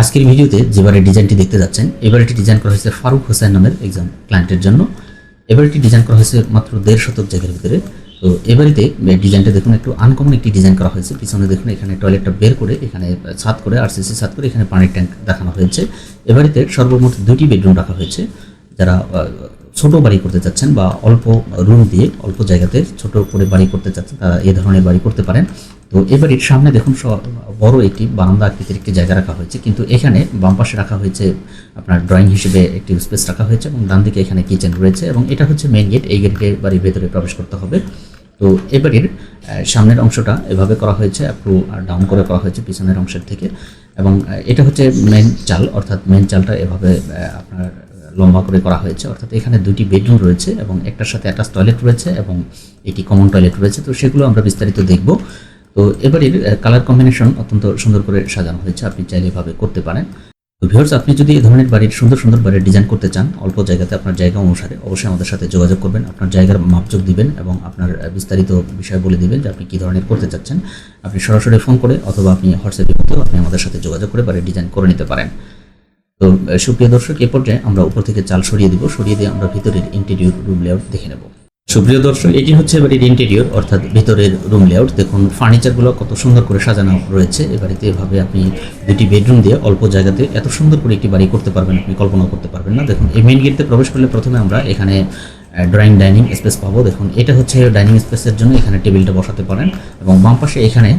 আজকের ভিডিওতে যে বাড়ির ডিজাইনটি দেখতে যাচ্ছেন এ এটি ডিজাইন করা হয়েছে ফারুক হোসেন নামের একজন ক্লায়েন্টের জন্য। এ বাড়িটি ডিজাইন করা হয়েছে মাত্র দেড় শতক জায়গার ভিতরে। তো এ বাড়িতে ডিজাইনটা দেখুন, একটু আনকমন একটি ডিজাইন করা হয়েছে। পিছনে দেখুন, এখানে টয়লেটটা বের করে, এখানে ছাদ করে আর সিসি ছাদ করে, এখানে পানির ট্যাঙ্ক দেখানো হয়েছে। এ বাড়িতে সর্বমোট দুটি বেডরুম রাখা হয়েছে। যারা ছোট বাড়ি করতে চাচ্ছেন বা অল্প রুম দিয়ে অল্প জায়গাতে ছোট করে বাড়ি করতে চাচ্ছেন, তারা এ ধরনের বাড়ি করতে পারেন। তো এ বাড়ির সামনে দেখুন বড় একটি বারান্দা আকৃতির একটি জায়গা রাখা হয়েছে। কিন্তু এখানে বাম পাশে রাখা হয়েছে আপনার ড্রয়িং হিসেবে একটি স্পেস রাখা হয়েছে এবং ডান দিকে এখানে কিচেন রয়েছে এবং এটা হচ্ছে মেইন গেট এই গেটে বাড়ির ভেতরে প্রবেশ করতে হবে। তো এবারের সামনের অংশটা এভাবে করা হয়েছে, একটু ডাউন করে করা হয়েছে পিছনের অংশের থেকে এবং এটা হচ্ছে মেন চাল, অর্থাৎ মেন চালটা এভাবে আপনার লম্বা করে করা হয়েছে। অর্থাৎ এখানে দুটি বেডরুম রয়েছে এবং একটার সাথে অ্যাটাচ টয়লেট রয়েছে এবং এটি কমন টয়লেট রয়েছে। তো সেগুলো আমরা বিস্তারিত দেখব। তো এবারের কালার কম্বিনেশন অত্যন্ত সুন্দর করে সাজানো হয়েছে, আপনি চাইলে এভাবে করতে পারেন। তো ভিউয়ার্স আপনি যদি এই ধরনের বাড়ির, সুন্দর সুন্দর বাড়ির ডিজাইন করতে চান, অল্প জায়গাতে আপনার জায়গা অনুসারে অবশ্যই আমাদের সাথে যোগাযোগ করবেন, আপনার জায়গার মাপযোগ দিবেন এবং আপনার বিস্তারিত বিষয় বলে দিবেন যে আপনি কী ধরনের করতে চাচ্ছেন। আপনি সরাসরি ফোন করে অথবা আপনি হোয়াটসঅ্যাপে আপনি আমাদের সাথে যোগাযোগ করে বাড়ির ডিজাইন করে নিতে পারেন। তো সুপ্রিয় দর্শক, এ পর্যায়ে আমরা উপর থেকে চাল সরিয়ে দিব, সরিয়ে দিয়ে আমরা ভিতরের ইন্টেরিয়র রুম লেআউট দেখে নেব। সুপ্রিয় দর্শক, এটি হচ্ছে বাড়ির ইন্টেরিয়র অর্থাৎ ভিতরের রুম লেআউট দেখুন ফার্নিচারগুলো কত সুন্দর করে সাজানো রয়েছে। এ বাড়িতে এভাবে আপনি দুটি বেডরুম দিয়ে অল্প জায়গাতে এত সুন্দর করে একটি বাড়ি করতে পারবেন, আপনি কল্পনা করতে পারবেন না। দেখুন, এই মেইন গেটে প্রবেশ করলে প্রথমে আমরা এখানে ড্রয়িং ডাইনিং স্পেস পাবো। দেখুন, এটা হচ্ছে ডাইনিং স্পেসের জন্য এখানে টেবিলটা বসাতে পারেন এবং বাম পাশে এখানে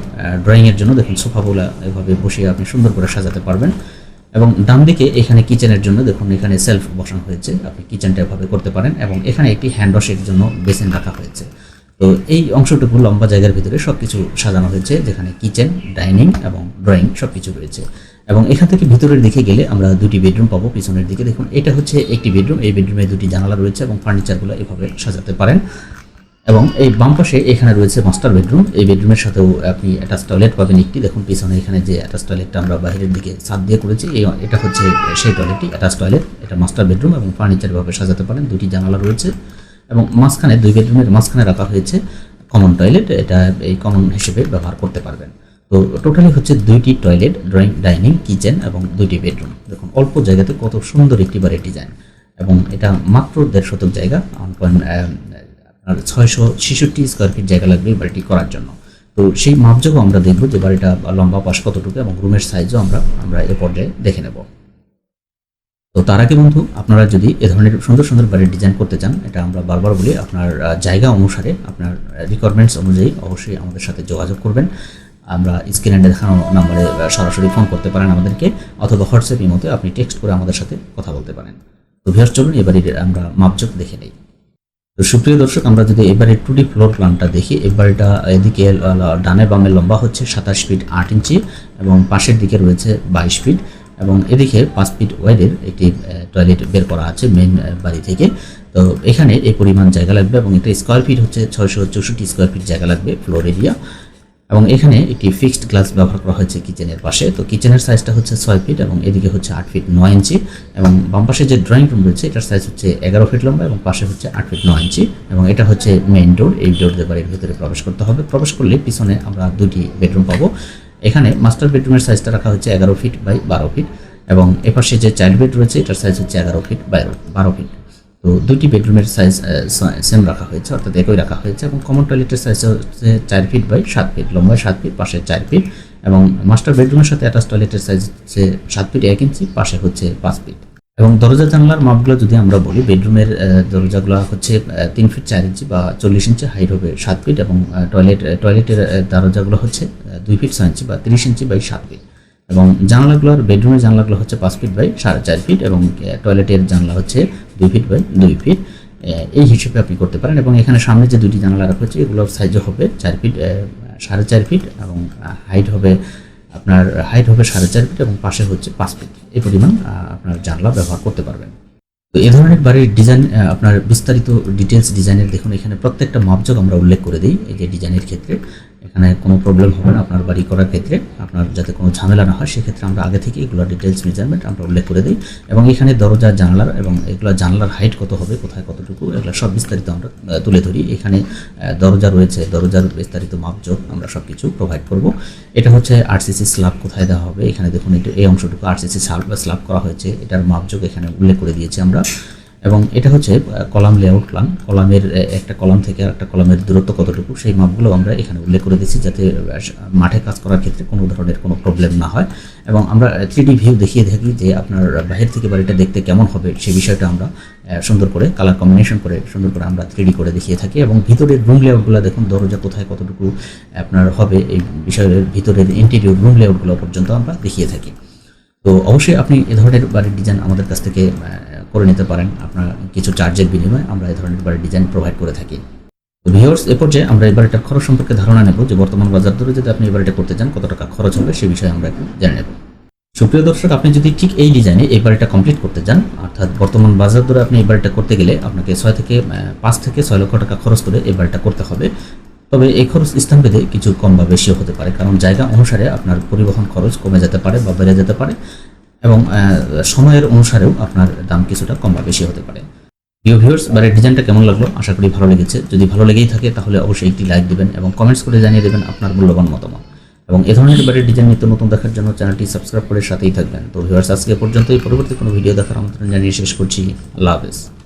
ড্রয়িংয়ের জন্য দেখুন সোফাগুলো এভাবে বসিয়ে আপনি সুন্দর করে সাজাতে পারবেন। এবং ডান দিকে এখানে কিচেনের জন্য দেখুন, এখানে সেলফ বসানো হয়েছে। আপনি কিচেনটা এভাবে করতে পারেন এবং এখানে একটি হ্যান্ড ওয়াশের জন্য বেসিন রাখা হয়েছে। তো এই অংশটুকু লম্বা জায়গার ভিতরে সব কিছু সাজানো হয়েছে, যেখানে কিচেন ডাইনিং এবং ড্রয়িং সব কিছু রয়েছে। এবং এখান থেকে ভিতরের দিকে গেলে আমরা দুটি বেডরুম পাবো, পিছনের দিকে। দেখুন, এটা হচ্ছে একটি বেডরুম এই বেডরুমে দুটি জানালা রয়েছে এবং ফার্নিচারগুলো এভাবে সাজাতে পারেন। এবং এই বাম পাশে এখানে রয়েছে মাস্টার বেডরুম এই বেডরুমের সাথেও আপনি অ্যাটাচ টয়লেট পাবেন একটি। দেখুন, পিছনে এখানে যে অ্যাটাচ টয়লেটটা আমরা বাইরের দিকে ছাদ দিয়ে করেছি, এই এটা হচ্ছে সেই টয়লেটটি অ্যাটাচ টয়লেট এটা মাস্টার বেডরুম এবং ফার্নিচার ভাবে সাজাতে পারেন। দুটি জানালা রয়েছে এবং মাঝখানে, দুই বেডরুমের মাঝখানে রাখা হয়েছে কমন টয়লেট এটা এই কমন হিসেবে ব্যবহার করতে পারবেন। তো টোটালি হচ্ছে দুইটি টয়লেট ড্রয়িং ডাইনিং কিচেন এবং দুইটি বেডরুম দেখুন, অল্প জায়গাতে কত সুন্দর একটি বাড়ির ডিজাইন এবং এটা মাত্র দেড় শতক জায়গা ওয়ান পয়েন্ট আপনার ছয়শো ছেষট্টি স্কোয়ার ফিট জায়গা লাগবে বাড়িটি করার জন্য। তো সেই মাপযোগও আমরা দেখব যে বাড়িটা লম্বা পাশ কতটুকু এবং রুমের সাইজও আমরা আমরা এ পর্যায়ে দেখে নেব। তো তার আগে বন্ধু, আপনারা যদি এ ধরনের সুন্দর সুন্দর বাড়ির ডিজাইন করতে চান, এটা আমরা বারবার বলি, আপনার জায়গা অনুসারে আপনার রিকোয়ারমেন্টস অনুযায়ী অবশ্যই আমাদের সাথে যোগাযোগ করবেন। আমরা স্ক্রিনে দেখানো নাম্বারে সরাসরি ফোন করতে পারেন আমাদেরকে, অথবা হোয়াটসঅ্যাপ মতো আপনি টেক্সট করে আমাদের সাথে কথা বলতে পারেন। তো ভিউয়ার্স চলুন এবারে আমরা মাপযোগ দেখে নেই। তো সুপ্রিয় দর্শক, আমরা যদি এবারে টু ডি ফ্লোর প্ল্যানটা দেখি এবারটা এদিকে ডানে বামে লম্বা হচ্ছে সাতাশ ফিট আট ইঞ্চি এবং পাশের দিকে রয়েছে বাইশ ফিট এবং এদিকে পাঁচ ফিট ওয়াইডের একটি টয়লেট বের করা আছে মেন বাড়ি থেকে। তো এখানে এই পরিমাণ জায়গা লাগবে এবং এটা স্কোয়ার ফিট হচ্ছে ছয়শো চৌষট্টি স্কোয়ার ফিট জায়গা লাগবে ফ্লোর এরিয়া এবং এখানে একটি ফিক্সড গ্লাস ব্যবহার করা হয়েছে কিচেনের পাশে। তো কিচেনের সাইজটা হচ্ছে ছয় ফিট এবং এদিকে হচ্ছে আট ফিট নয় ইঞ্চি এবং বাম পাশে যে ড্রয়িং রুম রয়েছে, এটার সাইজ হচ্ছে এগারো ফিট লম্বা এবং পাশে হচ্ছে আট ফিট নয় ইঞ্চি এবং এটা হচ্ছে মেইন ডোর এই ডোর দিয়ে বাড়ির ভিতরে প্রবেশ করতে হবে। প্রবেশ করলে পিছনে আমরা দুটি বেডরুম পাবো। এখানে মাস্টার বেডরুমের সাইজটা রাখা হচ্ছে এগারো ফিট বাই বারো ফিট এবং এপাশে যে চাইল্ড বেড রয়েছে, এটার সাইজ হচ্ছে এগারো ফিট বারো বারো ফিট তো দুইটি বেডরুমের সাইজ সেম রাখা হয়েছে, অর্থাৎ একই রাখা হয়েছে এবং কমন টয়লেটের সাইজ হচ্ছে চার ফিট বাই সাত ফিট লম্বায় সাত ফিট পাশে চার ফিট এবং মাস্টার বেডরুমের সাথে অ্যাটাচ টয়লেটের সাইজ হচ্ছে সাত ফিট এক ইঞ্চি পাশে হচ্ছে পাঁচ ফিট এবং দরজা জানলার মাপগুলো যদি আমরা বলি বেডরুমের দরজাগুলো হচ্ছে তিন ফিট চার ইঞ্চি বা চল্লিশ ইঞ্চি হাইট হবে সাত ফিট এবং টয়লেট টয়লেটের দরজাগুলো হচ্ছে দুই ফিট ছয় ইঞ্চি বা তিরিশ ইঞ্চি বাই সাত ফিট এবং জানলাগুলোর বেডরুমের জানলাগুলো হচ্ছে পাঁচ ফিট বাই সাড়ে চার ফিট এবং টয়লেটের জানলা হচ্ছে দুই ফিট বাই দুই ফিট এই হিসেবে আপনি করতে পারেন এবং এখানে সামনে যে দুটি জানালা রাখা হচ্ছে এগুলোর সাইজও হবে চার ফিট সাড়ে চার ফিট এবং হাইট হবে, আপনার হাইট হবে সাড়ে চার ফিট এবং পাশে হচ্ছে পাঁচ ফিট এই পরিমাণ আপনার জানলা ব্যবহার করতে পারবেন। তো এই ধরনের বাড়ির ডিজাইন আপনার বিস্তারিত ডিটেলস ডিজাইনের দেখুন। এখানে প্রত্যেকটা মাপযোগ আমরা উল্লেখ করে দিই, এই যে ডিজাইনের ক্ষেত্রে। এখানে কোনো প্রবলেম হবে না, আপনার বাড়ি করার ক্ষেত্রে। আপনার যাতে কোনো ঝামেলা না হয়, সেক্ষেত্রে আমরা আগে থেকে এগুলো ডিটেলস মেজারমেন্ট আমরা উল্লেখ করে দিই। এবং এখানে দরজা, জানলার এবং এগুলো জানলার হাইট কত হবে, কোথায় কতটুকু, এগুলো সব বিস্তারিত আমরা তুলে ধরি। এখানে দরজা রয়েছে, দরজার বিস্তারিত মাপজোক আমরা সব কিছু প্রোভাইড করব। এটা হচ্ছে আরসিসি স্ল্যাব কোথায় দেওয়া হবে, এখানে দেখুন, এই অংশটুকু আরসিসি স্ল্যাব করা হয়েছে। এটার মাপজোক এখানে উল্লেখ করে দিয়েছি আমরা। এবং এটা হচ্ছে কলাম লেআউট প্ল্যান কলামের একটা কলাম থেকে একটা কলামের দূরত্ব কতটুকু, সেই মাপগুলো আমরা এখানে উল্লেখ করে দিচ্ছি যাতে মাঠে কাজ করার ক্ষেত্রে কোনো ধরনের কোনো প্রবলেম না হয়। এবং আমরা থ্রি ভিউ দেখিয়ে থাকি যে আপনার বাহির থেকে বাড়িটা দেখতে কেমন হবে সেই বিষয়টা আমরা সুন্দর করে কালার কম্বিনেশন করে, সুন্দর করে আমরা থ্রি করে দেখিয়ে থাকি। এবং ভিতরের রুম লেআউটগুলো দেখুন, দরজা কোথায় কতটুকু, আপনার হবে, এই বিষয়ের ভিতরের ইন্টেরিয়র রুম লেআউটগুলো পর্যন্ত আমরা দেখিয়ে থাকি। তো অবশ্যই আপনি এ ধরনের বাড়ির ডিজাইন আমাদের কাছ থেকে করে নিতে পারেন। আপনার কিছু চার্জের বিনিময়ে আমরা এই ধরনের বাড়ির ডিজাইন প্রোভাইড করে থাকি। তো ভিউয়ার্স এ পর্যায়ে আমরা এবার বাড়িটার খরচ সম্পর্কে ধারণা নেব যে বর্তমান বাজার দরে যদি আপনি এবার এটা করতে চান, কত টাকা খরচ হবে সে বিষয়ে আমরা একটু জেনে নেব। সুপ্রিয় দর্শক, আপনি যদি ঠিক এই ডিজাইনে এই বাড়িটা কমপ্লিট করতে চান, অর্থাৎ বর্তমান বাজার দরে আপনি এই বাড়িটা করতে গেলে আপনাকে ছয় থেকে পাঁচ থেকে ছয় লক্ষ টাকা খরচ করে এই বাড়িটা করতে হবে। তবে এই খরচ স্থানভেদে কিছু কম বা বেশিও হতে পারে, কারণ জায়গা অনুসারে আপনার পরিবহন খরচ কমে যেতে পারে বা বেড়ে যেতে পারে। এবং সময়ের অনুসারেও আপনার দাম কিছুটা কম বা বেশি হতে পারে। প্রিয় ভিউয়ার্স বাড়ির ডিজাইনটা কেমন লাগল? আশা করি ভালো লেগেছে। যদি ভালো লেগেই থাকে, তাহলে অবশ্যই একটি লাইক দেবেন এবং কমেন্টস করে জানিয়ে দেবেন আপনার মূল্যবান মতামত। এবং এ ধরনের বাড়ির ডিজাইন নিত্য নতুন দেখার জন্য চ্যানেলটি সাবস্ক্রাইব করে সাথেই থাকবেন। তো ভিউয়ার্স আজকে পর্যন্তই। পরবর্তী কোনো ভিডিও দেখার আমন্ত্রণ জানিয়ে শেষ করছি। আল্লাহ হাফেজ।